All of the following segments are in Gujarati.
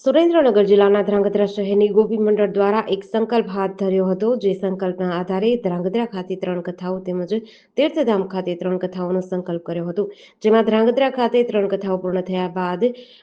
સુરેન્દ્રનગર જિલ્લાના ધ્રાંગધ્રા શહેરની ગોપી મંડળ દ્વારા એક સંકલ્પ હાથ ધર્યો હતો, જે સંકલ્પના આધારે ધ્રાંગધ્રા ખાતે ત્રણ કથાઓ તેમજ તીર્થધામ ખાતે ત્રણ કથાઓનો સંકલ્પ કર્યો હતો. જેમાં ધ્રાંગધ્રા ખાતે ત્રણ કથાઓ પૂર્ણ થયા બાદ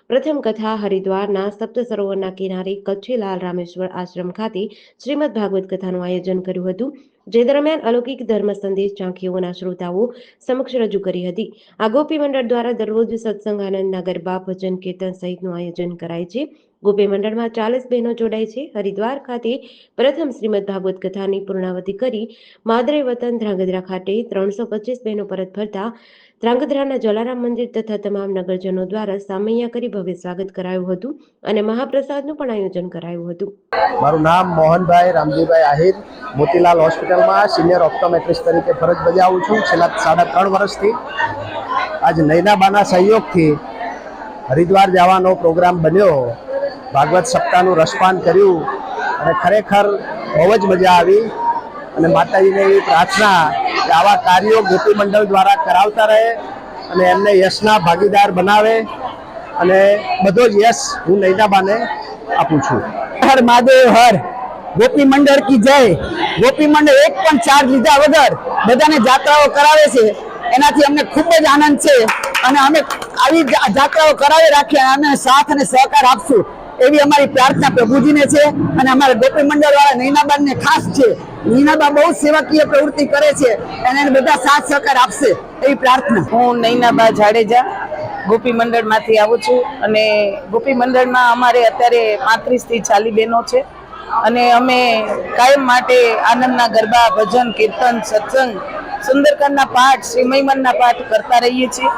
પ્રથમ કથા હરિદ્વારના સપ્ત સરોવરના કિનારે કચ્છી લાલ રામેશ્વર આશ્રમ ખાતે શ્રીમદ ભાગવત કથાનું આયોજન કર્યું હતું. જે દરમિયાન અલૌકિક ધર્મ સંદેશ ઝાંખીઓના શ્રોતાઓ સમક્ષ રજૂ કરી હતી. આ ગોપી મંડળ દ્વારા દરરોજ સત્સંગ આનંદના ગરબા ભજન, કીર્તન સહિતનું આયોજન કરાય છે. ગોપી મંડળમાં ચાલીસ બહેનો જોડાય છે. હરિદ્વાર ખાતે પ્રથમ શ્રીમદ ભાગવત કથાની પૂર્ણાવતિ કરી માદરે વતન ધ્રાંગધ્રા ખાતે ત્રણસો પચીસ બહેનો પરત ફરતા ધ્રાંગધ્રાના જલારામ મંદિર તથા તમામ નગરજનો દ્વારા સામૈયા કરી ભવ્ય સ્વાગત કરાયું હતું અને મહાપ્રસાદનું પણ આયોજન કરાયું હતું. મારું નામ મોહનભાઈ રામજીભાઈ આહિર, મોતીલાલ હોસ્પિટલમાં સિનિયર ઓપ્ટોમેટ્રિસ્ટ તરીકે ફરજ બજાવું છું. છેલ્લા સાડા ત્રણ વર્ષથી આજ નૈનાબાના સહયોગથી હરિદ્વાર જવાનો પ્રોગ્રામ બન્યો. ભાગવત સપ્તાહનું રસપાન કર્યું અને ખરેખર બહુ જ મજા આવી. અને માતાજીને એવી પ્રાર્થના કે આવા કાર્યો ગોપી મંડળ દ્વારા કરાવતા રહે અને એમને યશના ભાગીદાર બનાવે અને બધો જ યશ હું નૈનાબાને આપું છું. હર મહાદેવ, હર. ગોપી મંડળ કી જય. ગોપી મંડળ એક પણ ચાર્જ લીધા વગર બધાને જાત્રાઓ કરાવે છે. એનાથી અમને ખૂબ જ આનંદ છે. અને અમે આવી જાત્રાઓ કરાવી રાખીએ અને અમે સાથ અને સહકાર આપશું. એવી અમારી પ્રાર્થના પ્રભુજીને છે અને અમારા ગોપી મંડળ વાળા નૈનાબાને ખાસ છે. નૈનાબા બહુ સેવાકીય પ્રવૃત્તિ કરે છે અને એને બધા સાથ સહકાર આપશે એવી પ્રાર્થના. હું નૈનાબા જાડેજા ગોપી મંડળમાંથી આવું છું અને ગોપી મંડળમાં અમારે અત્યારે પાંત્રીસથી ચાલી બહેનો છે અને અમે કાયમ માટે આનંદના ગરબા, ભજન, કીર્તન, સત્સંગ, સુંદરકાંડના પાઠ, શ્રી મહિમનના પાઠ કરતા રહીએ છીએ.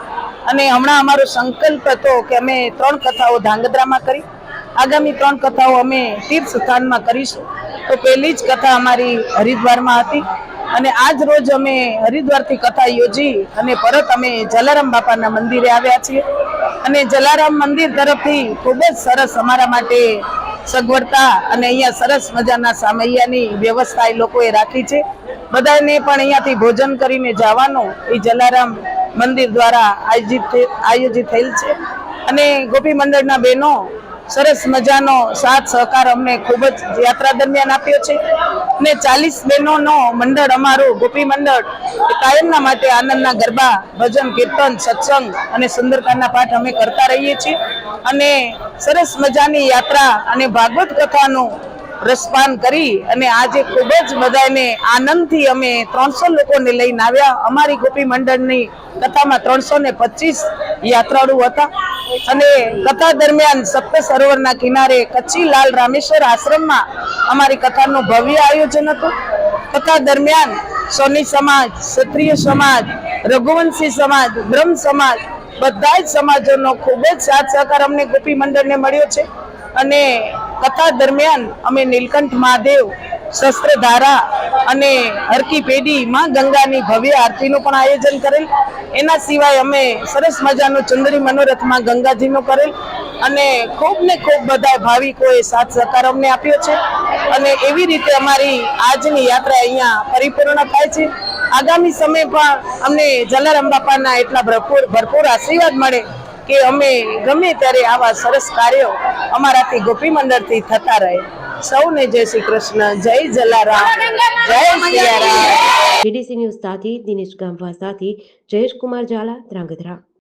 અને હમણાં અમારો સંકલ્પ હતો કે અમે ત્રણ કથાઓ ધાંગધ્રામાં કરી આગામી ત્રણ કથાઓ અમે તીર્થ સ્થાનમાં કરીશું. તો પહેલી જ કથા અમારી હરિદ્વારમાં હતી અને આજ રોજ અમે હરિદ્વારથી કથા યોજી અને પરત અમે જલારામ બાપાના મંદિરે આવ્યા છીએ. અને જલારામ મંદિર તરફથી ખૂબ જ સરસ અમારા માટે સગવડતા અને અહીંયા સરસ મજાના સામૈયાની વ્યવસ્થા એ લોકોએ રાખી છે. બધાને પણ અહીંયાથી ભોજન કરીને જવાનું એ જલારામ મંદિર દ્વારા આયોજિત આયોજિત થયેલ છે. અને ગોપી મંડળના બહેનો સરસ મજાનો સાથ સહકાર અમને ખૂબ જ યાત્રા દરમિયાન આપ્યો છે. ને ચાલીસ બહેનોનો મંડળ અમારું, ગોપી મંડળ, એ કાયમના માટે આનંદના ગરબા, ભજન, કીર્તન, સત્સંગ અને સુંદરકાંડના પાઠ અમે કરતા રહીએ છીએ. અને સરસ મજાની યાત્રા અને ભાગવત કથાનું રસપાન કરી અને આજે ખૂબ જ બધાને આનંદથી અમે ત્રણસો લોકોને લઈને આવ્યા. અમારી ગોપી મંડળની કથામાં ત્રણસો ને પચીસ યાત્રાળુ હતા. અને કથા દરમિયાન સપ્ત સરોવરના કિનારે કચ્છી લાલ રામેશ્વર આશ્રમમાં અમારી કથાનું ભવ્ય આયોજન હતું. કથા દરમિયાન સોની સમાજ, ક્ષત્રિય સમાજ, રઘુવંશી સમાજ, બ્રહ્મ સમાજ બધા જ સમાજોનો ખૂબ જ સાથ સહકાર અમને ગોપી મંડળને મળ્યો છે. અને કથા દરમિયાન અમે નીલકંઠ મહાદેવ શસ્ત્રધારા અને હરકી પેઢીમાં ગંગાની ભવ્ય આરતીનું પણ આયોજન કરેલ. એના સિવાય અમે સરસ મજાનું ચુંદડી મનોરથમાં ગંગાજીનું કરેલ અને ખૂબ ને ખૂબ બધા ભાવિકોએ સાથ સહકાર અમને આપ્યો છે. અને એવી રીતે અમારી આજની યાત્રા અહીંયા પરિપૂર્ણ થાય છે. આગામી સમય પણ અમને જલારામ બાપાના એટલા ભરપૂર ભરપૂર આશીર્વાદ મળે કે અમે ગમે ત્યારે આવા સરસ કાર્યો અમારાથી ગોપી મંડળથી થતા રહે. સૌને જય શ્રી કૃષ્ણ જય જલારામ જય સિયારામ. બીડીસી ન્યૂઝ સાથે દિનેશ ગામવા સાથે જયેશ કુમાર ઝાલા ધ્રાંગધ્રા.